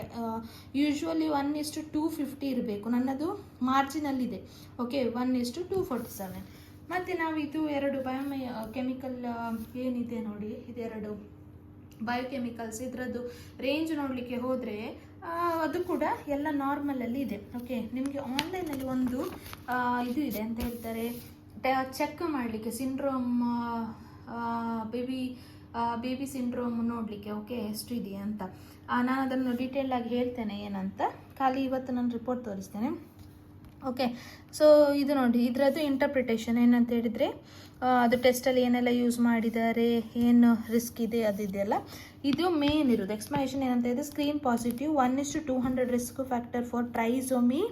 usually one is to two fifty ಇರಬೇಕು. ನನ್ನದು ಮಾರ್ಜಿನಲ್ಲಿದೆ. Okay one is to two forty seven ಮತ್ತು ನಾವು ಇದು ಎರಡು ಬಯೋಮೆ ಕೆಮಿಕಲ್ ಏನಿದೆ ನೋಡಿ, ಇದೆರಡು ಬಯೋಕೆಮಿಕಲ್ಸ್ ಇದರದ್ದು ರೇಂಜ್ ನೋಡಲಿಕ್ಕೆ ಹೋದರೆ ಅದು ಕೂಡ ಎಲ್ಲ ನಾರ್ಮಲಲ್ಲಿ ಇದೆ. ಓಕೆ ನಿಮಗೆ ಆನ್ಲೈನಲ್ಲಿ ಒಂದು ಇದು ಇದೆ ಅಂತ ಹೇಳ್ತಾರೆ. ಚೆಕ್ ಮಾಡಲಿಕ್ಕೆ ಸಿಂಡ್ರೋಮ್ ಬೇಬಿ ಬೇಬಿ ಸಿಂಡ್ರೋಮ್ ನೋಡಲಿಕ್ಕೆ ಓಕೆ ಎಷ್ಟು ಇದೆಯಾ ಅಂತ. ನಾನು ಅದನ್ನು ಡೀಟೇಲ್ ಆಗಿ ಹೇಳ್ತೇನೆ ಏನಂತ. ಖಾಲಿ ಇವತ್ತು ನಾನು ರಿಪೋರ್ಟ್ ತೋರಿಸ್ತೇನೆ. ಓಕೆ ಸೊ ಇದು ನೋಡಿ, ಇದರದ್ದು ಇಂಟರ್ಪ್ರಿಟೇಷನ್ ಏನಂತ ಹೇಳಿದರೆ ಅದು ಟೆಸ್ಟಲ್ಲಿ ಏನೆಲ್ಲ ಯೂಸ್ ಮಾಡಿದ್ದಾರೆ, ಏನು ರಿಸ್ಕ್ ಇದೆ ಅದಿದೆಯಲ್ಲ ಇದು ಮೇನ್ ಇರೋದು ಎಕ್ಸ್ಪ್ಲನೇಷನ್ ಏನಂತ ಇದೆ screen positive one is to hundred risk factor for trisomy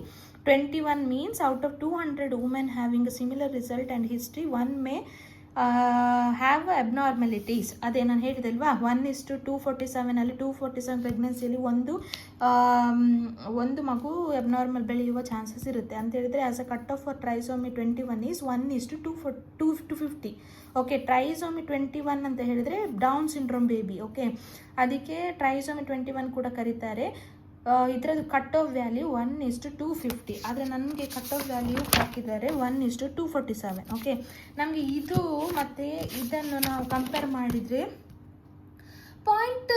twenty one means out of two hundred women having similar result and history one may have abnormalities ಅದೇ ನಾನು ಹೇಳಿದಲ್ವಾ? ಒನ್ ಇಸ್ ಟು ಫೋರ್ಟಿ ಸೆವೆನಲ್ಲಿ two forty seven ಪ್ರೆಗ್ನೆನ್ಸಿಯಲ್ಲಿ ಒಂದು ಒಂದು ಮಗು abnormal ಬೆಳೆಯುವ chances ಇರುತ್ತೆ. ಅಂತ ಹೇಳಿದರೆ as a cut off for trisomy twenty one is one is to two four two to fifty okay trisomy twenty one ಅಂತ ಹೇಳಿದರೆ ಡೌನ್ ಸಿಂಡ್ರೋಮ್ ಬೇಬಿ ಓಕೆ ಅದಕ್ಕೆ ಟ್ರೈಸೋಮಿ ಟ್ವೆಂಟಿ ಒನ್ ಕೂಡ ಕರೀತಾರೆ. ಇದರದ್ದು cut off value one is to two fifty ಆದರೆ ನನಗೆ cut off value ಹಾಕಿದ್ದಾರೆ one is to two forty seven okay ನಮಗೆ ಇದು ಮತ್ತು ಇದನ್ನು ನಾವು ಕಂಪೇರ್ ಮಾಡಿದರೆ ಪಾಯಿಂಟ್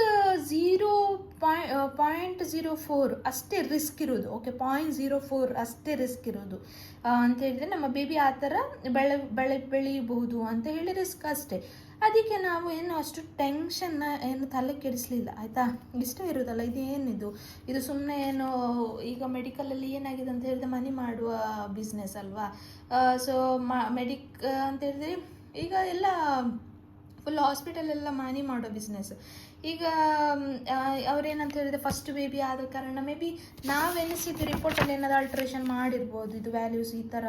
ಝೀರೋ ಪಾಯ್ ಪಾಯಿಂಟ್ ಝೀರೋ ಫೋರ್ ಅಷ್ಟೇ ರಿಸ್ಕ್ ಇರೋದು ಓಕೆ ಪಾಯಿಂಟ್ ಝೀರೋ ಫೋರ್ ಅಷ್ಟೇ ರಿಸ್ಕ್ ಇರೋದು. ಅಂತ ಹೇಳಿದರೆ ನಮ್ಮ ಬೇಬಿ ಆ ಥರ ಬೆಳೆ ಬೆಳೆ ಬೆಳೆಯಬಹುದು ಅಂತ ಹೇಳಿ ರಿಸ್ಕ್ ಅಷ್ಟೇ. ಅದಕ್ಕೆ ನಾವು ಏನು ಅಷ್ಟು ಟೆನ್ಷನ್ನ ಏನು ತಲೆ ಕೆಡಿಸ್ಲಿಲ್ಲ, ಆಯಿತಾ? ಇಷ್ಟೇ ಇರೋದಲ್ಲ ಇದು ಏನಿದು ಇದು ಸುಮ್ಮನೆ ಏನು, ಈಗ ಮೆಡಿಕಲಲ್ಲಿ ಏನಾಗಿದೆ ಅಂತ ಹೇಳಿದ್ರೆ ಮನಿ ಮಾಡುವ ಬಿಸ್ನೆಸ್ ಅಲ್ವಾ? ಸೊ ಮೆಡಿಕ್ ಅಂತ ಹೇಳಿದ್ರೆ ಈಗ ಎಲ್ಲ ಫುಲ್ ಹಾಸ್ಪಿಟಲ್ ಎಲ್ಲ ಮನಿ ಮಾಡೋ ಬಿಸ್ನೆಸ್ ಈಗ ಅವ್ರೇನಂತ ಹೇಳಿದ್ರೆ ಫಸ್ಟ್ ಬೇಬಿ ಆದ ಕಾರಣ ಮೇ ಬಿ ನಾವೆನಿಸಿದ್ದು ರಿಪೋರ್ಟಲ್ಲಿ ಏನಾದ್ರು ಆಲ್ಟ್ರೇಷನ್ ಮಾಡಿರ್ಬೋದು. ಇದು ವ್ಯಾಲ್ಯೂಸ್ ಈ ಥರ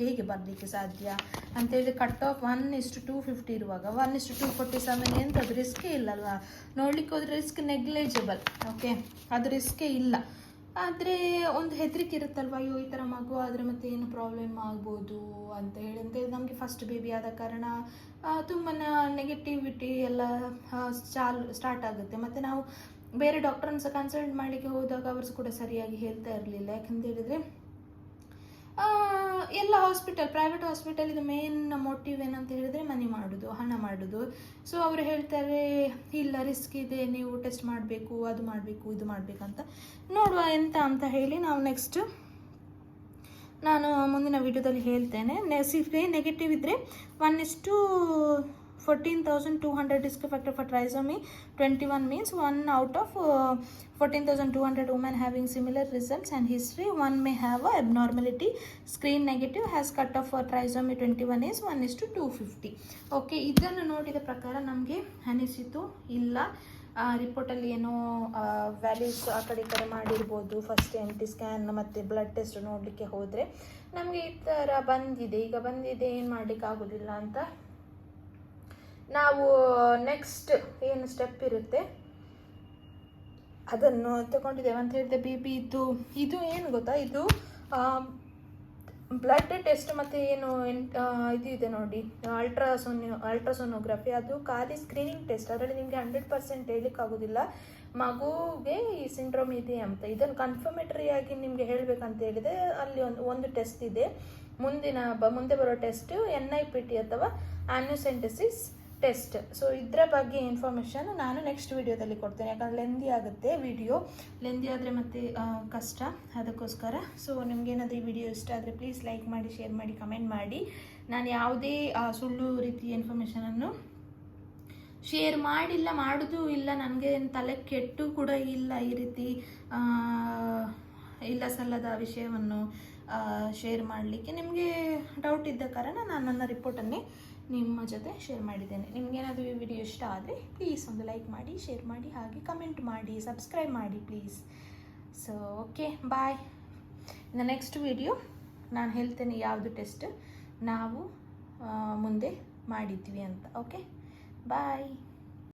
ಹೇಗೆ ಬರಲಿಕ್ಕೆ ಸಾಧ್ಯ ಅಂತ ಹೇಳಿದ್ರೆ cut off one is to two fifty ಇರುವಾಗ one is to two forty seven ಎಂಥದ್ದು ರಿಸ್ಕೇ ಇಲ್ಲಲ್ವಾ? ನೋಡ್ಲಿಕ್ಕೆ ಹೋದ್ರೆ ರಿಸ್ಕ್ ನೆಗ್ಲೇಜಬಲ್ ಓಕೆ ಅದು ರಿಸ್ಕೇ ಇಲ್ಲ. ಆದರೆ ಒಂದು ಹೆದರಿಕೆ ಇರುತ್ತಲ್ವ, ಅಯ್ಯೋ, ಈ ಥರ ಮಗು ಆದರೆ ಮತ್ತೆ ಏನು ಪ್ರಾಬ್ಲಮ್ ಆಗ್ಬೋದು? ಅಂತ ಹೇಳಿ ಅಂತ ನಮಗೆ ಫಸ್ಟ್ ಬೇಬಿ ಆದ ಕಾರಣ ತುಂಬ ನೆಗೆಟಿವಿಟಿ ಎಲ್ಲ ಚಾಲು ಸ್ಟಾರ್ಟ್ ಆಗುತ್ತೆ. ಮತ್ತು ನಾವು ಬೇರೆ ಡಾಕ್ಟ್ರನ್ನ ಸಹ ಕನ್ಸಲ್ಟ್ ಮಾಡಲಿಕ್ಕೆ ಹೋದಾಗ ಅವರು ಕೂಡ ಸರಿಯಾಗಿ ಹೇಳ್ತಾ ಇರಲಿಲ್ಲ. ಯಾಕಂತ ಹೇಳಿದರೆ ಎಲ್ಲ ಹಾಸ್ಪಿಟಲ್ ಪ್ರೈವೇಟ್ ಹಾಸ್ಪಿಟಲ್ ಇದು ಮೇನ್ ಮೋಟಿವ್ ಏನಂತ ಹೇಳಿದ್ರೆ ಮನಿ ಮಾಡೋದು, ಹಣ ಮಾಡೋದು. ಸೊ ಅವರು ಹೇಳ್ತಾರೆ, ಇಲ್ಲ ರಿಸ್ಕ್ ಇದೆ, ನೀವು ಟೆಸ್ಟ್ ಮಾಡಬೇಕು, ಅದು ಮಾಡಬೇಕು, ಇದು ಮಾಡಬೇಕಂತ ನೋಡುವ ಎಂತ ಅಂತ ಹೇಳಿ ನಾವು ನೆಕ್ಸ್ಟ್ ನಾನು ಮುಂದಿನ ವಿಡಿಯೋದಲ್ಲಿ ಹೇಳ್ತೇನೆ. ನೆಸಿಫ್ಗೆ ನೆಗೆಟಿವ್ ಇದ್ದರೆ one is to fourteen thousand two hundred risk factor for trisomy twenty one means one out of fourteen thousand two hundred women having similar results and history one may have a abnormality screen negative has cut off for trisomy twenty one is one is to two fifty okay ಇದನ್ನು ನೋಡಿದ ಪ್ರಕಾರ ನಮಗೆ ಅನಿಸಿತು. ಇಲ್ಲ ರಿಪೋರ್ಟಲ್ಲಿ ಏನೋ values ಆ ಕಡೆ ಈ ಕಡೆ ಮಾಡಿರ್ಬೋದು. ಫಸ್ಟ್ ಎಂ ಟಿ ಸ್ಕ್ಯಾನ್ ಮತ್ತು ಬ್ಲಡ್ ಟೆಸ್ಟ್ ನೋಡಲಿಕ್ಕೆ ಹೋದರೆ ನಮಗೆ ಈ ಥರ ಬಂದಿದೆ. ಈಗ ಬಂದಿದೆ, ಏನು ಮಾಡಲಿಕ್ಕೆ ಆಗೋದಿಲ್ಲ ಅಂತ ನಾವು ನೆಕ್ಸ್ಟ್ ಏನು ಸ್ಟೆಪ್ ಇರುತ್ತೆ? ಅದನ್ನು ತಗೊಂಡಿದ್ದೇವೆ ಅಂತ ಹೇಳಿದೆ ಬಿ ಪಿ ಇದು. ಇದು ಏನು ಗೊತ್ತಾ? ಇದು ಬ್ಲಡ್ ಟೆಸ್ಟ್ ಮತ್ತು ಏನು ಇದು ಇದೆ ನೋಡಿ. ಅಲ್ಟ್ರಾಸೋನ್ಯೋ ಅಲ್ಟ್ರಾಸೋನೋಗ್ರಫಿ ಅದು ಖಾಲಿ ಸ್ಕ್ರೀನಿಂಗ್ ಟೆಸ್ಟ್ ಅದರಲ್ಲಿ ನಿಮಗೆ ಹಂಡ್ರೆಡ್ ಪರ್ಸೆಂಟ್ ಹೇಳಲಿಕ್ಕಾಗೋದಿಲ್ಲ ಮಗುಗೆ ಈ ಸಿಂಡ್ರೋಮ್ ಇದೆ ಅಂತ. ಇದನ್ನು ಕನ್ಫರ್ಮೇಟರಿ ಆಗಿ ನಿಮಗೆ ಹೇಳಬೇಕಂತ ಹೇಳಿದರೆ ಅಲ್ಲಿ ಒಂದು ಒಂದು ಟೆಸ್ಟ್ ಇದೆ. ಮುಂದಿನ ಬ, ಮುಂದೆ ಬರೋ test N I P T ಅಥವಾ ಆನ್ಯೂಸೆಂಟಿಸಿಸ್ ಟೆಸ್ಟ್ ಸೊ ಇದರ ಬಗ್ಗೆ ಇನ್ಫಾರ್ಮೇಷನ್ ನಾನು ನೆಕ್ಸ್ಟ್ ವಿಡಿಯೋದಲ್ಲಿ ಕೊಡ್ತೇನೆ. ಯಾಕಂದರೆ ಲೆಂದಿ ಆಗುತ್ತೆ ವಿಡಿಯೋ ಲೆಂದಿ ಆದರೆ ಮತ್ತೆ ಕಷ್ಟ. ಅದಕ್ಕೋಸ್ಕರ. ಸೊ ನಿಮಗೇನಾದರೂ ಈ ವಿಡಿಯೋ ಇಷ್ಟ ಆದರೆ ಪ್ಲೀಸ್ ಲೈಕ್ ಮಾಡಿ ಶೇರ್ ಮಾಡಿ ಕಮೆಂಟ್ ಮಾಡಿ. ನಾನು ಯಾವುದೇ ಸುಳ್ಳು ರೀತಿಯ ಇನ್ಫಾರ್ಮೇಷನನ್ನು ಶೇರ್ ಮಾಡಿಲ್ಲ, ಮಾಡೋದು ಇಲ್ಲ. ನನಗೆ ತಲೆ ಕೆಟ್ಟು ಕೂಡ ಇಲ್ಲ ಈ ರೀತಿ ಇಲ್ಲ ಸಲ್ಲದ ವಿಷಯವನ್ನು ಶೇರ್ ಮಾಡಲಿಕ್ಕೆ. ನಿಮಗೆ ಡೌಟ್ ಇದ್ದ ಕಾರಣ ನಾನು ನನ್ನ ರಿಪೋರ್ಟನ್ನೇ ನಿಮ್ಮ ಜೊತೆ ಶೇರ್ ಮಾಡಿದ್ದೇನೆ. ನಿಮಗೇನಾದರೂ ಈ ವಿಡಿಯೋ ಇಷ್ಟ ಆದರೆ ಪ್ಲೀಸ್ ಒಂದು ಲೈಕ್ ಮಾಡಿ ಶೇರ್ ಮಾಡಿ, ಹಾಗೆ ಕಮೆಂಟ್ ಮಾಡಿ ಸಬ್ಸ್ಕ್ರೈಬ್ ಮಾಡಿ ಪ್ಲೀಸ್ ಸೊ ಓಕೆ ಬಾಯ್ ಇನ್ನ ನೆಕ್ಸ್ಟ್ ವಿಡಿಯೋ ನಾನು ಹೇಳ್ತೇನೆ ಯಾವುದು ಟೆಸ್ಟ್ ನಾವು ಮುಂದೆ ಮಾಡಿದ್ವಿ ಅಂತ. Okay bye